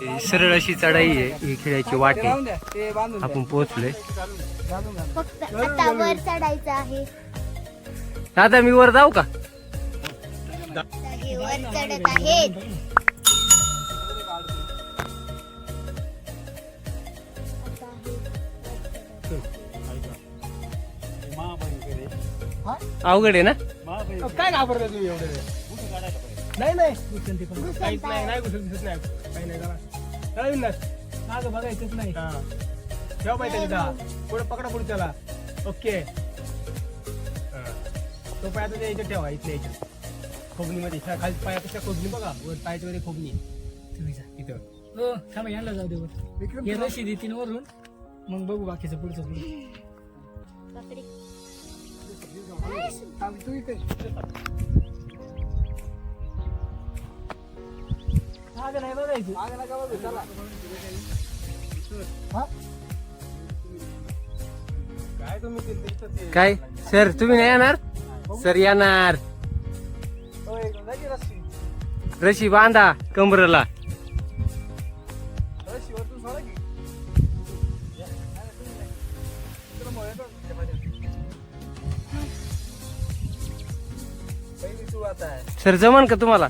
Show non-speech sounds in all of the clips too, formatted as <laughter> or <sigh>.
ही सरळ अशी चढाई आहे. ही खेळाची वाट. आपण पोहोचलोय. घालून घालून. फक्त आता वर चढायचं आहे. दादा मी वर जाऊ का? आता वर चढत आहेत. आता अवघड आहे ना? काय घाबरता तुम्ही एवढे? नाही नाही. घुसून तिकडून. काहीच नाही नाही घुसून दिसत नाही. काही नाही जरा. कळलं ना मागं बघायचंच नाही. ठेवा पाहिजे तिथं पुढे पकडा पुढे त्याला. ओके. तो पाय आता याच्यात ठेवा इथल्या याच्यात. खोबणीमध्ये. ह्या खाली पायापेक्षा खोबणी बघा. वर पायाच्या वर खोबणी. तुम्ही जा. इथं. हो थांबा यांना जाऊ दे वर. हे रशी देतीन वरून. मग बघू बाकीचं पुढचं पुढे. पकडी तू इथे. मागं नाही बघायचं मागं नका बघू, चला. काय तुम्ही ते- ते- ते- काय सर तुम्ही नाही येणार सर येणार हो, एक जागी रस्सी. रशी बांधा कमरला सोडा की. या. नाही, तुम्ही नाही. येतो आहे सर जमन का तुम्हाला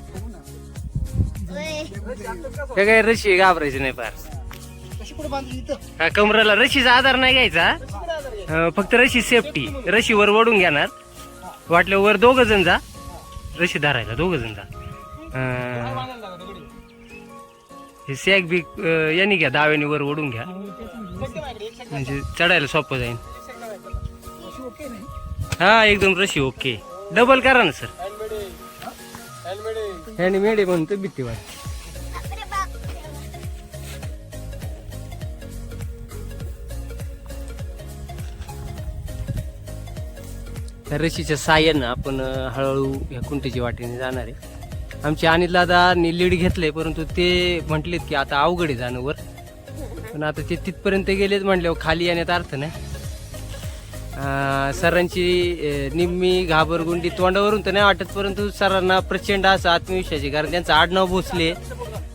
हे काय रशी घाबरायची नाही फार. सोड- कशी पुढे बांधली इथं? हा, कमरेला रशीचा आधार नाही घ्यायचा. फक्त रशी सेफ्टी रशीवर ओढून घेणार. वाटलं वर दोघ जण जा. रशी धरायला दोघ जण जा? हे सॅग बी यांनी घ्या दाव्याने वर ओढून घ्या. म्हणजे चढायला सोपं जाईल? हा एकदम रशी ओके डबल करा ना सर हँडमेड आहे. ह्याने मेडे म्हणतो भीती वाटते. त्या रशीच्या साह्यानं आपण हळूहळू ह्या कुंटीच्या वाटेने जाणार आहे. आमचे अनिल दादानी लीड घेतले परंतु ते म्हटलेत की आता अवघड आहे जाणं वर. पण आता ते तिथपर्यंत गेलेत म्हटल्यावर खाली येण्यात अर्थ नाही. सरांची निम्मी घाबरगुंडी तोंडावरून तर नाही वाटत परंतु सरांना प्रचंड असं आत्मविश्वास आहे. कारण त्यांचं आडनाव भोसले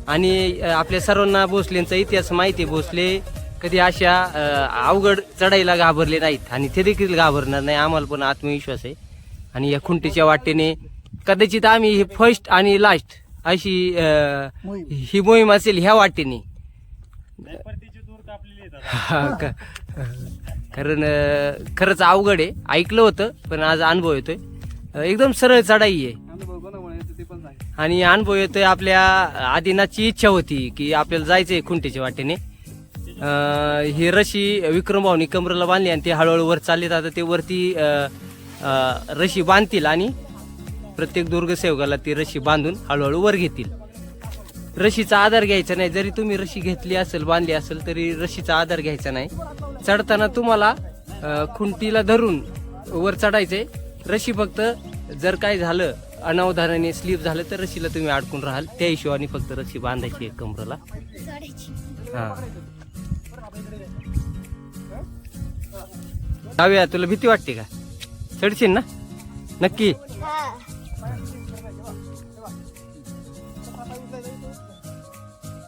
आणि आपल्या सर्वांना भोसलेंचा इतिहास माहिती भोसले कधी अशा अवघड चढाईला घाबरले नाहीत आणि ते देखील घाबरणार नाही. आम्हाला पण आत्मविश्वास आहे. आणि या खुंटीच्या वाटेने कदाचित आम्ही ही फर्स्ट आणि लास्ट अशी ही मोहीम असेल ह्या वाटेने. कारण खरंच अवघड आहे. ऐकलं होतं पण आज अनुभव येतोय. एकदम सरळ चढाई आहे. आणि अनुभव येतोय आपल्या आदिनाथची इच्छा होती की आपल्याला जायचंय खुंटीच्या वाटेने. अं, ही रशी विक्रम भाऊनी कमरेला बांधली आणि ते हळूहळू वर चालले आता ते वरती रशी बांधतील आणि प्रत्येक दुर्गसेवकाला ती रशी बांधून हळूहळू वर घेतील. रशीचा आधार घ्यायचा नाही. जरी तुम्ही रशी घेतली असेल बांधली असेल तरी रशीचा आधार घ्यायचा नाही. चढताना तुम्हाला खुंटीला धरून वर चढायचे. रशी फक्त जर काय झालं अनावधानाने स्लीप झालं तर रशीला तुम्ही अडकून राहाल. त्या हिशोबाने फक्त रशी बांधायची आहे कमरेला. हा. जाऊया तुला भीती वाटते का? चढशील ना? नक्की?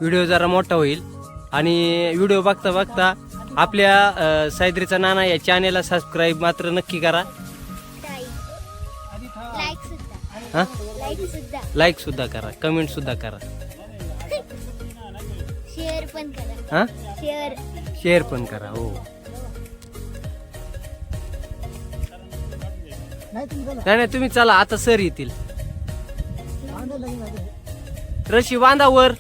व्हिडिओ जरा मोठा होईल. आणि व्हिडिओ बघता बघता आपल्या सायद्रीचा नाना या चॅनेलला सबस्क्राईब मात्र नक्की करा. लाईक सुद्धा. हा? लाईक सुद्धा. लाईक सुद्धा करा कमेंट सुद्धा करा. शेअर पण करा. हा? शेअर शेअर पण करा हो. नाही नाही तुम्ही चला आता सर येतील. रशी बांधा वर.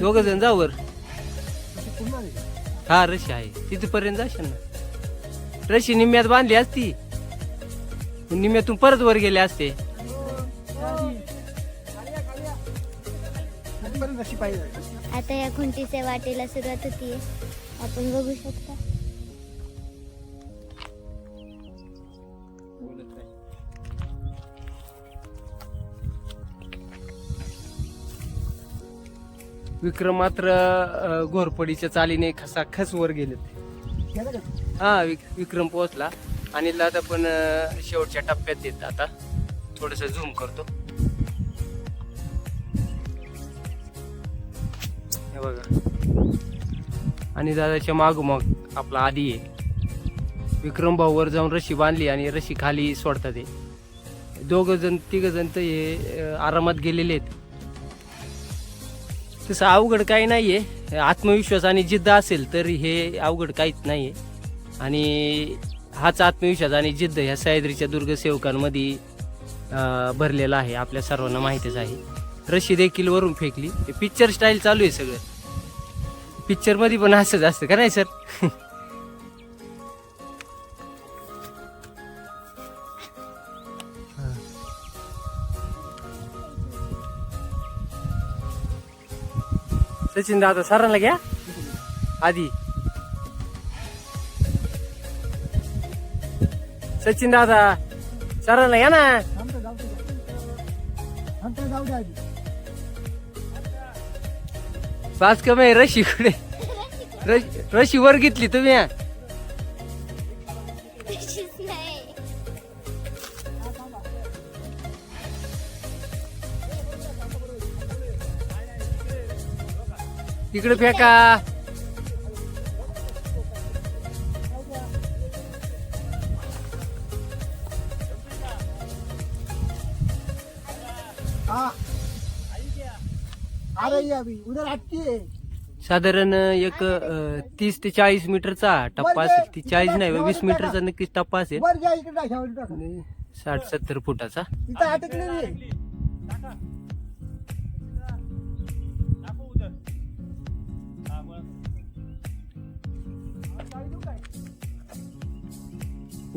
दोघ जण जा वर. हा रशी आहे. तिथपर्यंत जाशील ना? रशी निम्म्यात बांधली असती. निम्म्यातून परत वर गेले असते. आता या खुंटीच्या वाटेला सुरुवात होतीये. आपण बघू शकता. विक्रम मात्र घोरपडीच्या चालीने खसा खस वर गेलेत. हा विक- विक्रम पोहोचला. आणि दादा पण शेवटच्या टप्प्यात देत आता. थोडस झूम करतो. हे बघा. आणि दादाच्या मागोमाग मग आपला आधी आहे. विक्रम भाऊ वर जाऊन रशी बांधली आणि रशी खाली सोडतात ते दोघ जण तिघ जण तर हे आरामात गेलेले आहेत. तसं अवघड काही नाही आहे आत्मविश्वास आणि जिद्द असेल तर हे अवघड काहीच नाही आहे आणि हाच आत्मविश्वास आणि जिद्द ह्या सह्याद्रीच्या दुर्ग सेवकांमध्ये भरलेला आहे. आपल्या सर्वांना माहितीच आहे. रशी देखील वरून फेकली. पिक्चर स्टाईल चालू आहे सगळं. पिक्चरमध्ये पण असंच असतं का नाही सर <laughs> सचिन दादा सरांना घ्या आधी सचिन दादा सरांना घ्या ना पाच कमी रशी कुठे रशी- रशी वर घेतली तुम्ही इकडे फेका. साधारण एक तीस ते चाळीस मीटरचा टप्पा असेल. ती चाळीस नाही वीस मीटरचा नक्कीच टप्पा असेल. साठ सत्तर फुटाचा.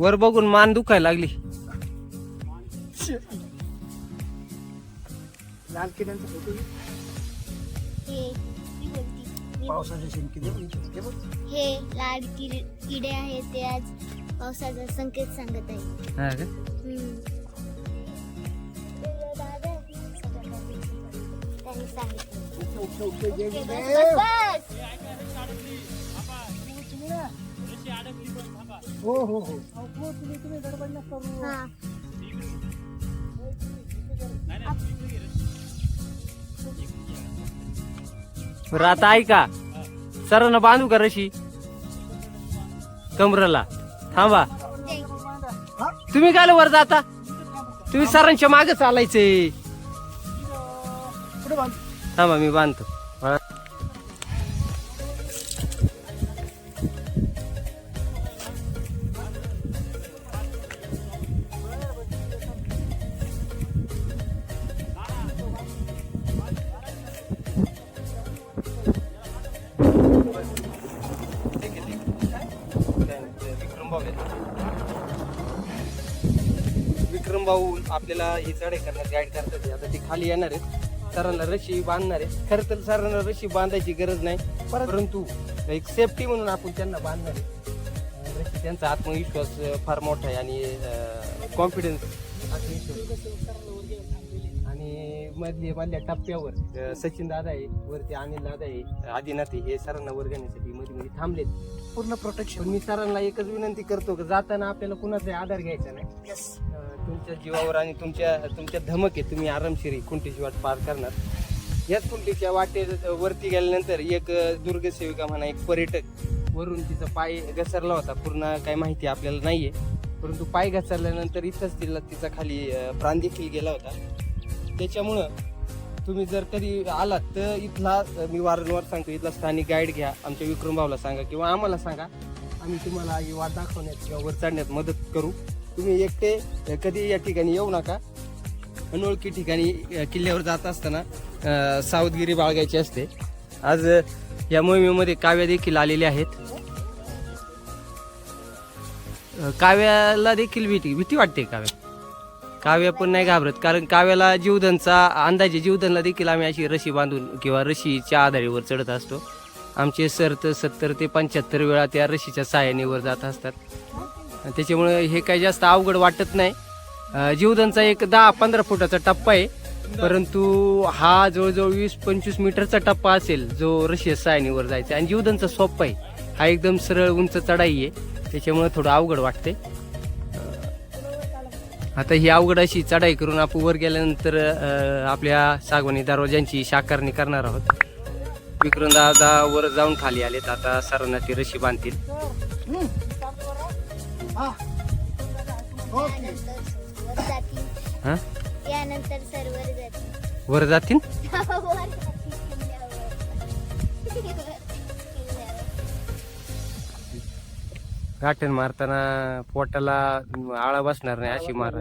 वर बघून मान दुखायला लागली लाल फोटो. हे शिंकी. हे. हे लाड किड- किडे आहेत ते आज पावसाचा संकेत सांगत आहे हा का? हम्म. त्यांनी सांगितलं. बस, बस. हो हो हो. तुम्ही तुम्ही गडबड नका करू हा. बरं आता ऐका. सरांना बांधू का रशी? कमरला. थांबा? तुम्ही काय वर जाता? तुम्ही सरांच्या मागे चालायचे थांबा मी बांधतो. विक्रम भाऊ आपल्याला ही चढाई करण्यात गाईड करतात. आता ती खाली येणार आहेत. सरांना रशी बांधणार आहे खरं तर सरांना रशी बांधायची गरज नाही. परंतु एक सेफ्टी म्हणून आपण त्यांना बांधणार आहे. रशी त्यांचा आत्मविश्वास फार मोठा आहे आणि कॉन्फिडन्स आणि मधल्या मधल्या टप्प्यावर सचिन दादा आहे वरती अनिल दादा आहे आदिनाथ हे सरांना वर्गण्यासाठी मध्ये मध्ये थांबलेत. पूर्ण प्रोटेक्शन मी सरांना एकच विनंती करतो की जाताना आपल्याला कुणाचा आधार घ्यायचा नाही. तुमच्या जीवावर आणि तुमच्या तुमच्या धमक आहे तुम्ही आरामशिरी कुंटीची वाट पार करणार. याच कुंटीच्या वाटे वरती गेल्यानंतर एक दुर्गसेविका म्हणा एक पर्यटक वरून तिचा पाय घसरला होता. पूर्ण काही माहिती आपल्याला नाही आहे परंतु पाय घसरल्यानंतर इथंच तिला तिचा खाली प्राण देखील गेला होता. त्याच्यामुळं तुम्ही जर कधी आलात तर इथला मी वारंवार सांगतो इथला स्थानिक गाईड घ्या. आमच्या विक्रम भाऊला सांगा किंवा आम्हाला सांगा. आम्ही तुम्हाला ही वाट दाखवण्यात किंवा वर चढण्यात मदत करू. तुम्ही एकटे कधी या ठिकाणी येऊ नका. अनोळखी ठिकाणी किल्ल्यावर जात असताना सावधगिरी बाळगायची असते. आज या मोहिमेमध्ये काव्या देखील आलेल्या आहेत. काव्याला देखील भीती भीती वाटते काव्या काव्या पण नाही घाबरत कारण काव्याला जीवधनचा अंदाजे जीवधनला देखील आम्ही अशी रशी बांधून किंवा रशीच्या आधारेवर चढत असतो. आमचे सर तर सत्तर ते पंच्याहत्तर वेळा त्या रशीच्या साहाय्याने वर जात असतात. त्याच्यामुळं हे काही जास्त अवघड वाटत नाही. अं, जीवधनचा एक दहा पंधरा फुटाचा टप्पा आहे. परंतु हा जवळजवळ वीस पंचवीस मीटरचा टप्पा असेल जो रशिया सायनीवर जायचा आणि जीवधनचा सोप्पा आहे. हा एकदम सरळ उंच चढाई आहे. त्याच्यामुळं थोडं अवघड वाटते आता ही अवघड अशी चढाई करून आपण वर गेल्यानंतर आपल्या सागवानी दरवाजांची साकारणी करणार आहोत. विक्रम दादा वर जाऊन खाली आलेत. आता सरांना ती रशी बांधतील वर जातील हा? त्यानंतर सर्वर जातील वर जातील? वर जातील. किल्ल्यावर. किल्ल्यावर. गाठण मारताना पोटाला आळा बसणार नाही अशी मार.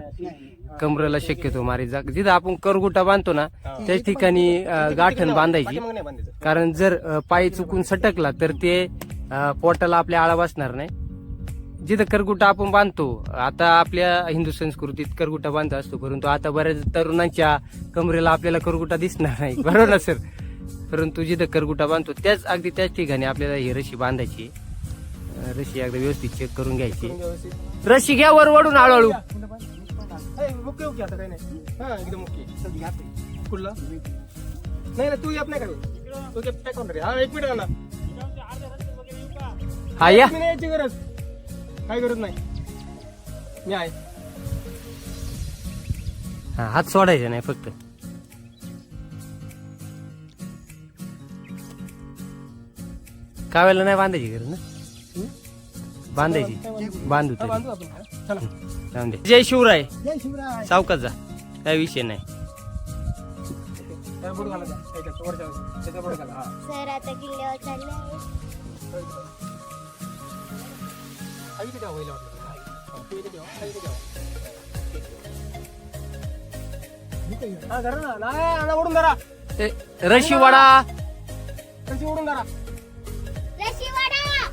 कमरेला शक्यतो मारी जा. जिथं आपण करगुटा बांधतो ना त्याच ठिकाणी अं, गाठण बांधायची. कारण जर अं, पाय चुकून सटकला तर ते अं, पोटाला आपल्या आळा बसणार नाही. जिथं करगुटा आपण बांधतो आता आपल्या हिंदू संस्कृतीत करगुटा बांधत असतो परंतु आता बऱ्याच तरुणांच्या कमरेला आपल्याला करगुटा दिसणार नाही. <laughs> बरोबर ना सर? परंतु जिथं करगुटा बांधतो त्याच अगदी त्याच ठिकाणी आपल्याला ही रशी बांधायची. रशी एकदा व्यवस्थित चेक करून घ्यायची. रशी घ्या वर वडून हळूहळू. नाही हा तू येत नाही का एक मिनिट हा. या. गरज. काही गरज नाही. मी आहे. हा हात सोडायचा नाही फक्त. काव्याला नाही बांधायची गरज ना? बांधायची. बांधू? तरी. बांधू आपण? हा. चला. जाऊन दे. जय शिवराय. जय शिवराय. सावकाश जा. काय विषय नाही. बोट घाला त्या, त्याच्यात, वरच्या बाजूला. त्याच्या बोट घाला. हा. सर आता किल्ल्यावर चालले आहे हा, इथे ठेवा, पहिलं वाटलं. हा, हा, तू इथे ठेवा, हा, इथे ठेवा. हा, धरा ना. नाही, आणा, ओढून धरा. रशी वडा. कशी ओढून धरा. रशीवाडा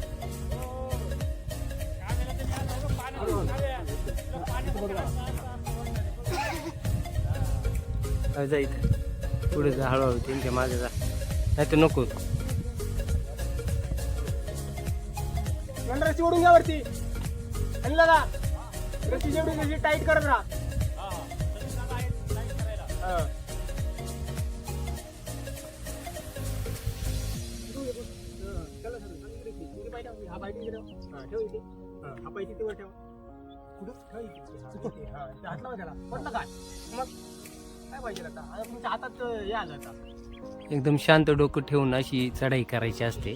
जा इथं. पुढे जा हळूहळू त्यांच्या मागे जा. नाही तर नको. रस्सी ओढून घ्या वरती. आणि लगा रस्सी जेवढी त्याची टाईट करत राहा हा. ठेव इथे. हा, कुठं? हात लावा त्याला. पडलं काय? मग काय पाहिजे आता तुमच्या हातात हे आलं आता एकदम शांत डोकं ठेवून अशी चढाई करायची असते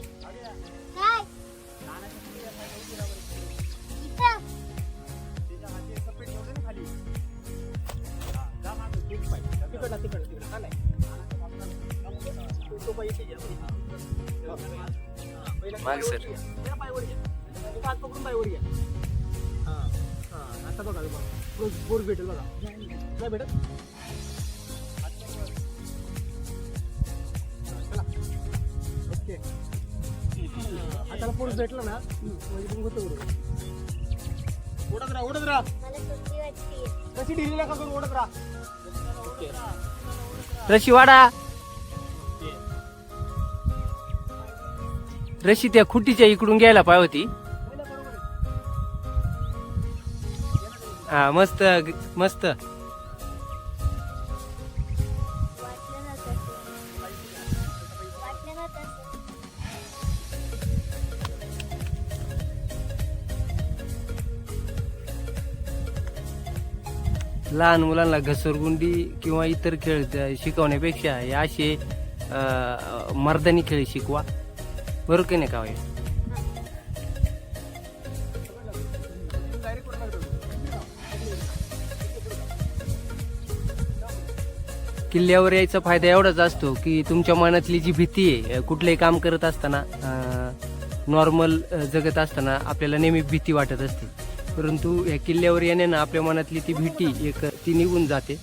मागे सर. हात पकडून घ्या. हा, हा, आता बघा बघा. बोर- भेटेल बघा नाही भेटत चला. ओके हाताला पोर भेटलं ना म्हणजे तुम्ही होतं बरोबर ओढत राहा ओढत राहा कशी ढिली नका करू ओढत राहा ओके रशी वाडा रशी त्या खुटीच्या इकडून घ्यायला पाय होती. हा मस्त मस्त. लहान मुलांना घसरगुंडी किंवा इतर खेळ शिकवण्यापेक्षा हे असे मर्दानी खेळ शिकवा. बरोबर की नाही का होय? किल्ल्यावर यायचा फायदा एवढाच असतो की तुमच्या मनातली जी भीती आहे कुठलंही काम करत असताना नॉर्मल जगत असताना आपल्याला नेहमी भीती वाटत असते परंतु या किल्ल्यावर येण्यानं आपल्या मनातली ती भीती एक ती निघून जाते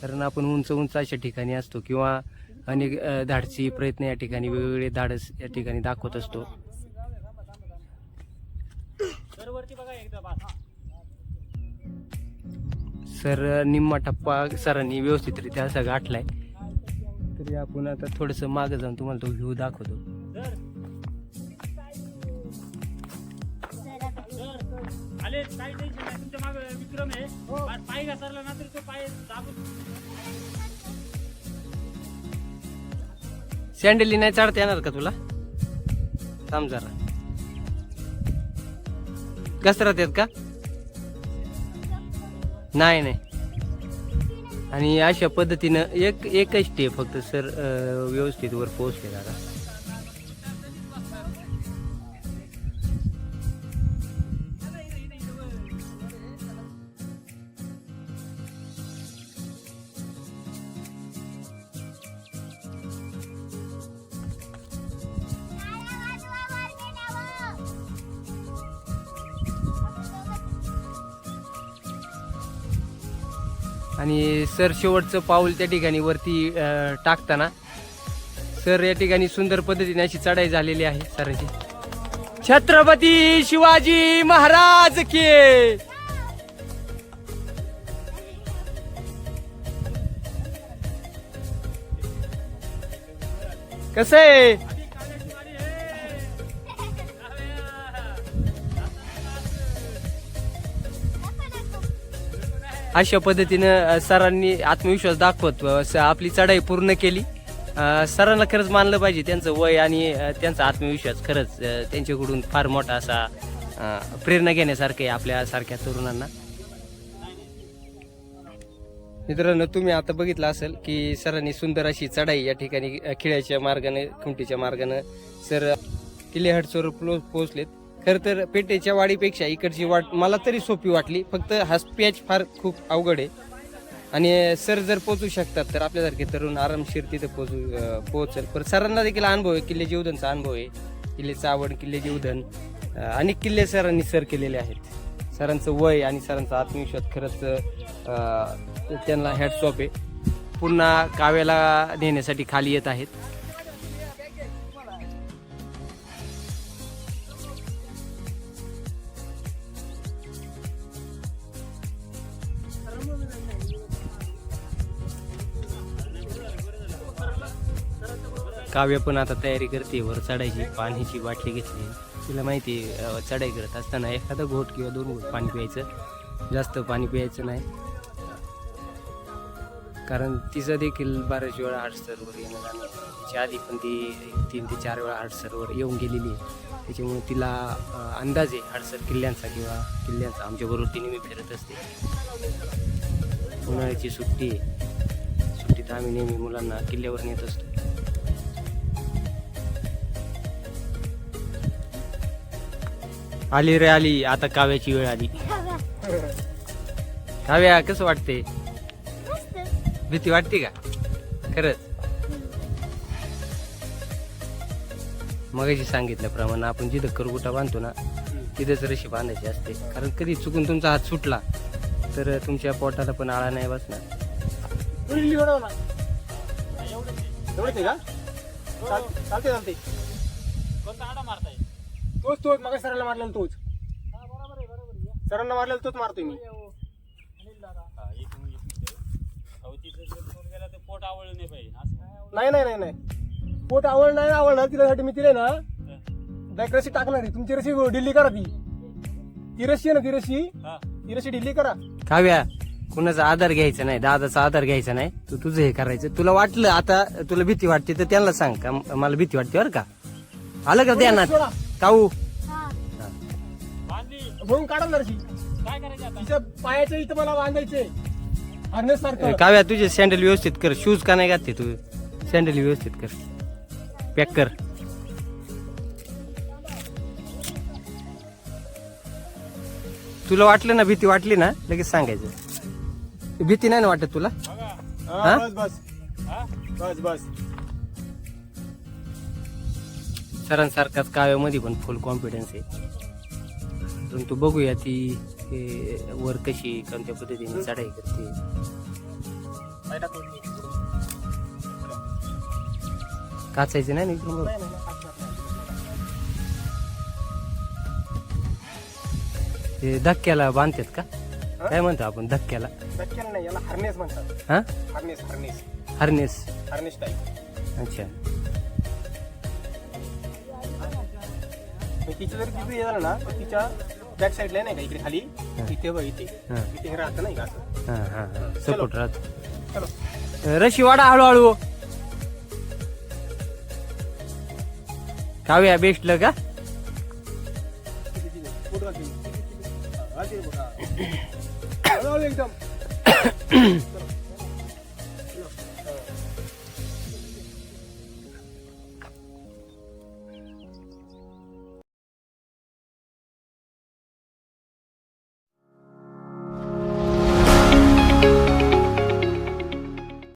कारण आपण उंच उंच अशा ठिकाणी असतो किंवा अनेक धाडसी प्रयत्न या ठिकाणी वेगवेगळे धाडस या ठिकाणी दाखवत असतो. सर निम्मा टप्पा सरांनी व्यवस्थितरित्या असा गाठलाय. तरी आपण आता थोडस मागे जाऊन तुम्हाला तो व्ह्यू दाखवतो. विक्रम आहे. पाय घसरला ना तर तो पाय दाबून सँडली नाही चढता येणार का तुला? थांब जरा. घसरत आहेत का? नाही नाही. आणि अशा पद्धतीनं एक एकच स्टेप फक्त सर व्यवस्थित वर पोहोचले दादा. आणि सर शेवटचं पाऊल त्या ठिकाणी वरती टाकताना सर या ठिकाणी सुंदर पद्धतीने अशी चढाई झालेली आहे सरांची. छत्रपती शिवाजी महाराज के! कसं आहे? अशा पद्धतीनं सरांनी आत्मविश्वास दाखवत आपली चढाई पूर्ण केली. सरांना खरंच मानलं पाहिजे त्यांचं वय आणि त्यांचा आत्मविश्वास खरंच त्यांच्याकडून फार मोठा असा प्रेरणा घेण्यासारखं आहे आपल्या सारख्या तरुणांना. मित्रांनो तुम्ही आता बघितलं असेल की सरांनी सुंदर अशी चढाई या ठिकाणी खिळ्याच्या मार्गाने खुमटीच्या मार्गाने सर किल्ले पो- पोहोचलेत. खर तर पेटेच्या वाडीपेक्षा इकडची वाट मला तरी सोपी वाटली. फक्त हा स्पॅच फार खूप अवघड आहे. आणि सर जर पोचू शकतात तर आपल्यासारखे तरुण आरामशीर तिथे पोचू पोचल पण सरांना देखील अनुभव आहे. किल्ले जीवधनचा अनुभव आहे. किल्ले आवड किल्ले जीवधन अनेक किल्ले सरांनी सर केलेले आहेत. सरांचं वय आणि सरांचा आत्मविश्वास खरंच त्यांना हॅटसॉप आहे. पुन्हा काव्याला नेण्यासाठी खाली येत आहेत. काव्य पण आता तयारी करते वर चढायची पाण्याची बाटली घेतली. तिला माहिती आहे, चढाई करत असताना एखादा घोट किंवा दोन घोट पाणी प्यायचं. जास्त पाणी प्यायचं नाही. कारण तिचं देखील बऱ्याच वेळा हाटसरवर येणं जाणं तिच्या आधी पण ती तीन ते चार वेळा हाटसरवर येऊन गेलेली आहे. त्याच्यामुळे तिला अंदाज आहे हाडसर किल्ल्यांचा किंवा किल्ल्यांचा. आमच्याबरोबर तिने मी फिरत असते. उन्हाळ्याची सुट्टी आहे. सुट्टीत आम्ही नेहमी मुलांना किल्ल्यावर नेत असतो. आली रे आली. आता काव्याची वेळ आली. काव्या कसं वाटते भीती वाटते का? खरंच. मगाशी सांगितल्याप्रमाणे आपण जिथं करगुटा बांधतो ना तिथेच रशी बांधायची असते. कारण कधी चुकून तुमचा हात सुटला तर तुमच्या पोटाला पण आळा नाही बसणार. चालते चालते तोच तोच. मग सरांना मारलेला तोच? सरांना मारलेला तोच मारतोय मी. नाही नाही नाही नाही पोट आवड नाही आवडणार तिच्यासाठी मी तिला ना बॅक रशी टाकणार आहे. तुमची रशी डिल्ली करा ती. ती रशी आहे ना ती रशी ती रशी डिल्ली करा. काव्या कुणाचा आधार घ्यायचा नाही दादाचा आधार घ्यायचा नाही. तू तुझं हे करायचं. तुला वाटलं आता तुला भीती वाटते तर त्यांना सांग. का मला भीती वाटते बरं का? आलं का ध्यानात. काऊ? हा. म्हणून काढा ना रशी तिच्या पायाच्या इथं मला बांधायचे. हार्नेस सारखं काव्या तुझे सँडल व्यवस्थित कर. शूज का नाही घातले तू? सँडल व्यवस्थित कर. पॅक कर. तुला वाटलं ना भीती वाटली ना? लगेच सांगायचं. भीती नाही ना वाटत तुला? हा, हा? बस बस. बस बस. सरांसारखाच काव्यामध्ये पण फुल कॉन्फिडन्स आहे. परंतु बघूया ती वर कशी कोणत्या पद्धतीने चढाई करते. काचायचं नाही ना इकडून बघ. ते धक्क्याला बांधतात का? काय म्हणतो आपण धक्क्याला? धक्क्याला नाही याला हार्नेस म्हणतात. हा? Harness harness harness harness type अच्छा. तिचं जर तिथे झालं ना तर तिच्या बॅक साईडला नाही का इकडे खाली? इथे बघ इथे. हा. इथे हे राहतं नाही का असं? हा हा हा. सपोर्ट राहतो. चलो. रशी वाडा हळूहळू. काव्या बेस्टलं का?